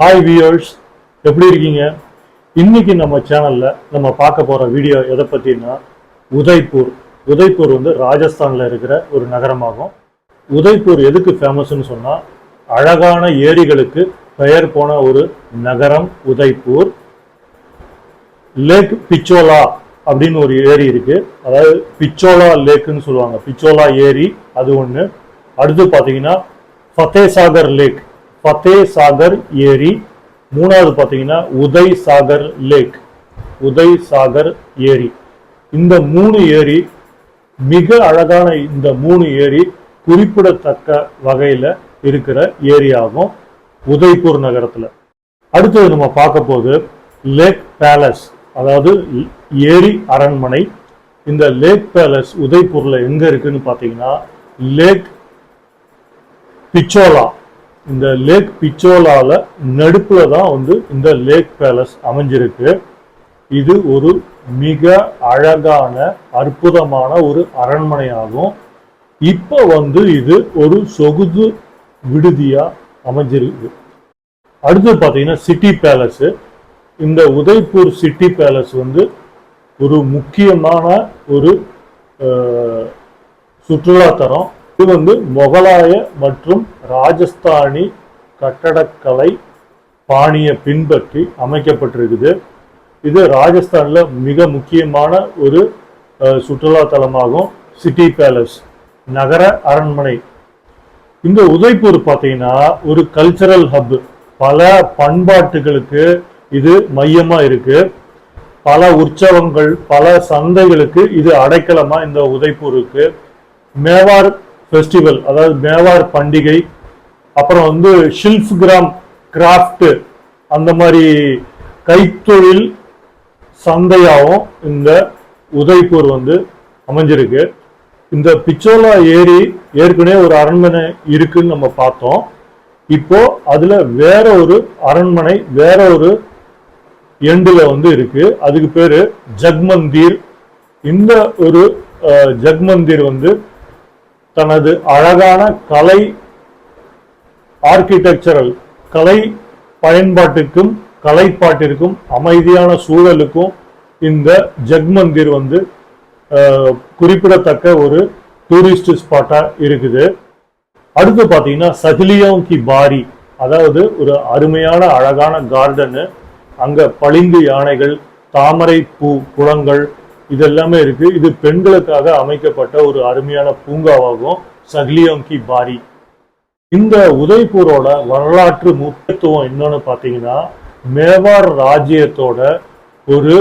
Hi viewers எப்படி இருக்கீங்க? இன்னைக்கு நம்ம சேனல்ல நம்ம பார்க்க போற வீடியோ எதை பற்றினா உதய்பூர். உதய்பூர் வந்து ராஜஸ்தான்ல இருக்கிற ஒரு நகரமாகும். உதய்பூர் எதுக்கு ஃபேமஸ்னு சொன்னா அழகான ஏரிகளுக்கு பெயர் போன ஒரு நகரம் உதய்பூர். லேக் பிச்சோலா அப்படின்னு ஒரு ஏரி இருக்கு. அதாவது பிச்சோலா லேக்குன்னு சொல்லுவாங்க. பிச்சோலா ஏரி அது ஒன்று அடுத்து பார்த்தீங்கன்னா ஃபத்தேசாகர் லேக் ஃபத்தே சாகர் ஏரி. மூணாவது பார்த்தீங்கன்னா உதய் சாகர் லேக். உதய் சாகர் ஏரி. இந்த மூணு ஏரி மிக அழகான இந்த மூணு ஏரி குறிப்பிடத்தக்க வகையில் இருக்கிற ஏரியாகும் உதய்பூர் நகரத்தில். அடுத்தது நம்ம பார்க்க போது லேக் பேலஸ். அதாவது ஏரி அரண்மனை. இந்த லேக் பேலஸ் உதய்பூரில் எங்கே இருக்குன்னு பார்த்தீங்கன்னா லேக் பிச்சோலா. இந்த லேக் பிச்சோலாவில் நடுப்பில் தான் வந்து இந்த லேக் பேலஸ் அமைஞ்சிருக்கு. இது ஒரு மிக அழகான அற்புதமான ஒரு அரண்மனையாகும். இப்போ வந்து இது ஒரு சொகுது விடுதியாக அமைஞ்சிருக்கு. அடுத்து பார்த்தீங்கன்னா சிட்டி பேலஸு. இந்த உதய்பூர் சிட்டி பேலஸ் வந்து ஒரு முக்கியமான ஒரு அஹ், சுற்றுலாத்தலம். இது வந்து முகலாய மற்றும் ராஜஸ்தானி கட்டடக்கலை பாணியை பின்பற்றி அமைக்கப்பட்டிருக்குது. இது ராஜஸ்தானில் மிக முக்கியமான ஒரு சுற்றுலாத்தலமாகும் சுற்றுலா தலமாகும் சிட்டி பேலஸ் நகர அரண்மனை. இந்த உதய்பூர் பார்த்தீங்கன்னா ஒரு கல்ச்சரல் ஹப். பல பண்பாட்டுகளுக்கு இது மையமாக இருக்கு. பல உற்சவங்கள் பல சந்தைகளுக்கு இது அடைக்கலமாக இந்த உதய்பூருக்கு. மேவார் ஃபெஸ்டிவல் அதாவது மேவார் பண்டிகை அப்புறம் வந்து ஷில்ஃப் கிராம் கிராஃப்ட் அந்த மாதிரி கைத்தொழில் சந்தையாகவும் இந்த உதய்பூர் வந்து அமைஞ்சிருக்கு. இந்த பிச்சோலா ஏரி ஏற்கனவே ஒரு அரண்மனை இருக்குன்னு நம்ம பார்த்தோம். இப்போ அதுல வேற ஒரு அரண்மனை வேற ஒரு எண்டில் வந்து இருக்கு. அதுக்கு பேரு ஜக்மந்தீர். இந்த ஒரு ஜக்மந்தீர் வந்து தனது அழகான கலை ஆர்கிடெக்சரல் கலை பயன்பாட்டிற்கும் கலைப்பாட்டிற்கும் அமைதியான சூழலுக்கும் இந்த ஜக்மந்திர் வந்து குறிப்பிடத்தக்க ஒரு டூரிஸ்ட் ஸ்பாட்டா இருக்குது. அடுத்து பார்த்தீங்கன்னா சகிலியோங் கி பாரி அதாவது ஒரு அருமையான அழகான கார்டனு அங்க பளிங்கு யானைகள் தாமரை பூ குளங்கள் இதெல்லாமே இருக்கு. இது பெண்களுக்காக அமைக்கப்பட்ட ஒரு அருமையான பூங்காவாகும் சகிலியோங் கி பாரி. இந்த உதய்பூரோட வரலாற்று முக்கியத்துவம் என்னன்னு பார்த்தீங்கன்னா மேவார் ராஜ்யத்தோட ஒரு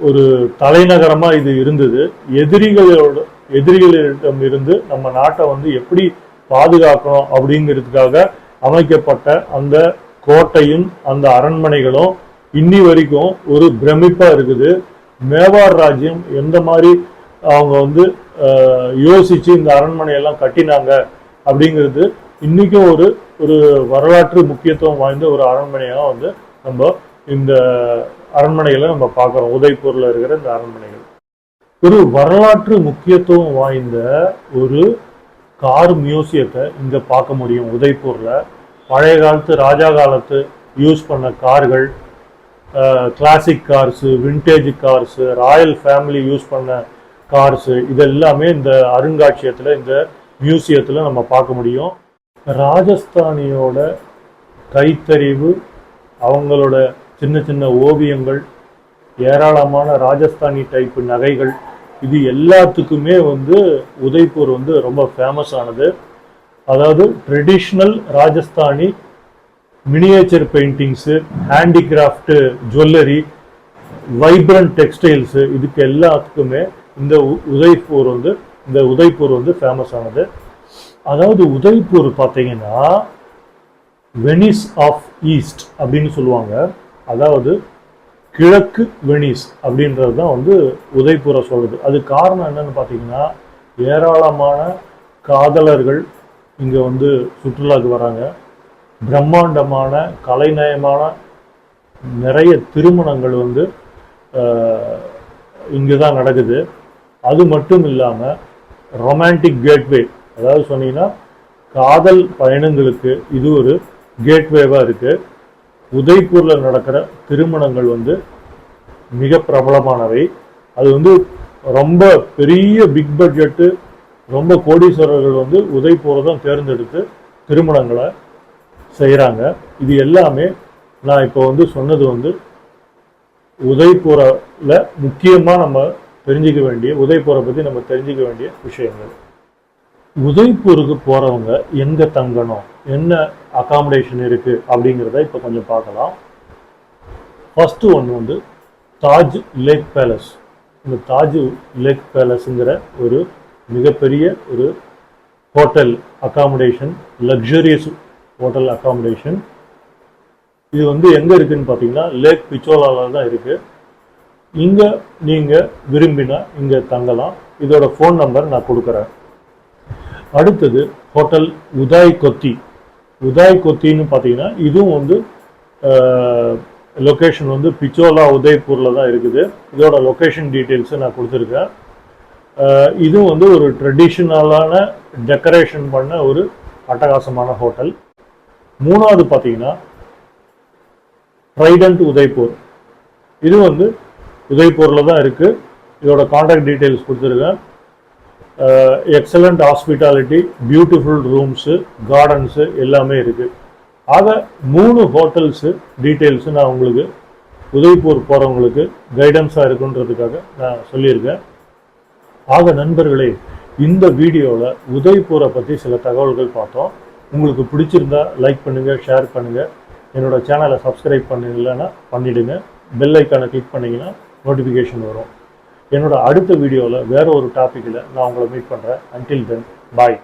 ஒரு தலைநகரமா இது இருந்தது. எதிரிகளோட எதிரிகளிடம் இருந்து நம்ம நாட்டை வந்து எப்படி பாதுகாக்கணும் அப்படிங்கிறதுக்காக அமைக்கப்பட்ட அந்த கோட்டையும் அந்த அரண்மனைகளும் இன்னி வரைக்கும் ஒரு பிரமிப்பாக இருக்குது. மேவார் ராஜ்யம் எந்த மாதிரி அவங்க வந்து அஹ், யோசிச்சு இந்த அரண்மனையெல்லாம் கட்டினாங்க அப்படிங்கிறது இன்றைக்கும் ஒரு ஒரு வரலாற்று முக்கியத்துவம் வாய்ந்த ஒரு அரண்மனையாக வந்து நம்ம இந்த அரண்மனைகளை நம்ம பார்க்குறோம். உதய்பூரில் இருக்கிற இந்த அரண்மனைகள். ஒரு வரலாற்று முக்கியத்துவம் வாய்ந்த ஒரு கார் மியூசியத்தை இங்கே பார்க்க முடியும் உதய்பூரில். பழைய காலத்து ராஜா காலத்து யூஸ் பண்ண கார்கள் classic cars vintage cars royal family use பண்ண கார்ஸு இதெல்லாமே இந்த அருங்காட்சியகத்தில் இந்த மியூசியத்தில் நம்ம பார்க்க முடியும். ராஜஸ்தானியோட கைத்தறிவு அவங்களோட சின்ன சின்ன ஓவியங்கள் ஏராளமான ராஜஸ்தானி டைப் நகைகள் இது எல்லாத்துக்குமே வந்து உதய்பூர் வந்து ரொம்ப ஃபேமஸ் ஆனது. அதாவது traditional Rajasthani miniature paintings handicraft jewellery vibrant textiles இதுக்கு எல்லாத்துக்குமே இந்த உ- உதய்பூர் வந்து இந்த உதய்பூர் வந்து ஃபேமஸ் ஆனது. அதாவது உதய்பூர் பார்த்தீங்கன்னா வெனிஸ் ஆஃப் ஈஸ்ட் அப்படின்னு சொல்லுவாங்க. அதாவது கிழக்கு வெனிஸ் அப்படின்றது தான் வந்து உதய்பூரை சொல்கிறது அது காரணம் என்னன்னு பார்த்தீங்கன்னா ஏராளமான காதலர்கள் இங்கே வந்து சுற்றுலாவுக்கு வராங்க. பிரம்மாண்டமான கலைநயமான நிறைய திருமணங்கள் வந்து இங்கே தான் நடக்குது. அது மட்டும் இல்லாமல் ரொமான்டிக் கேட்வே அதாவது சொன்னீங்கன்னா காதல் பயணங்களுக்கு இது ஒரு கேட்வேவாக இருக்குது உதய்பூரில் நடக்கிற திருமணங்கள் வந்து மிக பிரபலமானவை. அது வந்து ரொம்ப பெரிய பிக் பட்ஜெட்டு ரொம்ப கோடீஸ்வரர்கள் வந்து உதய்பூரை தான் தேர்ந்தெடுத்து திருமணங்களை செய்கிறாங்க இது எல்லாமே நான் இப்போ வந்து சொன்னது வந்து உதய்பூரில் முக்கியமாக நம்ம தெரிஞ்சுக்க வேண்டிய உதய்பூரை பற்றி நம்ம தெரிஞ்சுக்க வேண்டிய விஷயங்கள். உதய்பூருக்கு போகிறவங்க எங்கே தங்கணும்? என்ன அகாமடேஷன் இருக்குது அப்படிங்கிறத இப்போ கொஞ்சம் பார்க்கலாம். ஃபஸ்ட்டு ஒன்று வந்து தாஜ் லேக் பேலஸ் இந்த தாஜ் லேக் பேலஸுங்கிற ஒரு மிகப்பெரிய ஒரு hotel accommodation luxurious hotel accommodation இது வந்து எங்கே இருக்குதுன்னு பார்த்தீங்கன்னா லேக் பிச்சோலாவில் தான் இருக்குது இங்கே நீங்கள் விரும்பினா இங்கே தங்கலாம். இதோட ஃபோன் நம்பர் நான் கொடுக்குறேன். அடுத்தது ஹோட்டல் உதாய் கொத்தி. உதாய் கொத்தின்னு பார்த்தீங்கன்னா இதுவும் வந்து லொக்கேஷன் வந்து பிச்சோலா உதய்பூரில் தான் இருக்குது. இதோட லொக்கேஷன் டீட்டெயில்ஸை நான் கொடுத்துருக்கேன். இதுவும் வந்து ஒரு ட்ரெடிஷ்னலான டெக்கரேஷன் பண்ண ஒரு அட்டகாசமான ஹோட்டல். மூணாவது பார்த்தீங்கன்னா ட்ரைடன்ட் உதய்பூர். இது வந்து உதய்பூரில் தான் இருக்குது இதோட காண்டாக்ட் டீட்டெயில்ஸ் கொடுத்துருக்கேன். Excellent hospitality beautiful rooms gardens எல்லாமே இருக்குது ஆக மூணு ஹோட்டல்ஸு டீட்டெயில்ஸு நான் உங்களுக்கு உதய்பூர் போகிறவங்களுக்கு கைடன்ஸாக இருக்குன்றதுக்காக நான் சொல்லியிருக்கேன். ஆக நண்பர்களே இந்த வீடியோவில் உதய்பூரை பற்றி சில தகவல்கள் பார்த்தோம். உங்களுக்கு பிடிச்சிருந்தா லைக் பண்ணுங்கள் ஷேர் பண்ணுங்கள் என்னோட சேனலை சப்ஸ்கிரைப் பண்ணலைன்னா பண்ணிவிடுங்க பெல் ஐக்கானை கிளிக் பண்ணிங்கன்னா நோட்டிஃபிகேஷன் வரும். என்னோட அடுத்த வீடியோவில் வேற ஒரு டாப்பிக்கில் நான் உங்களை மீட் பண்ணுறேன் அன்டில் தென் பாய்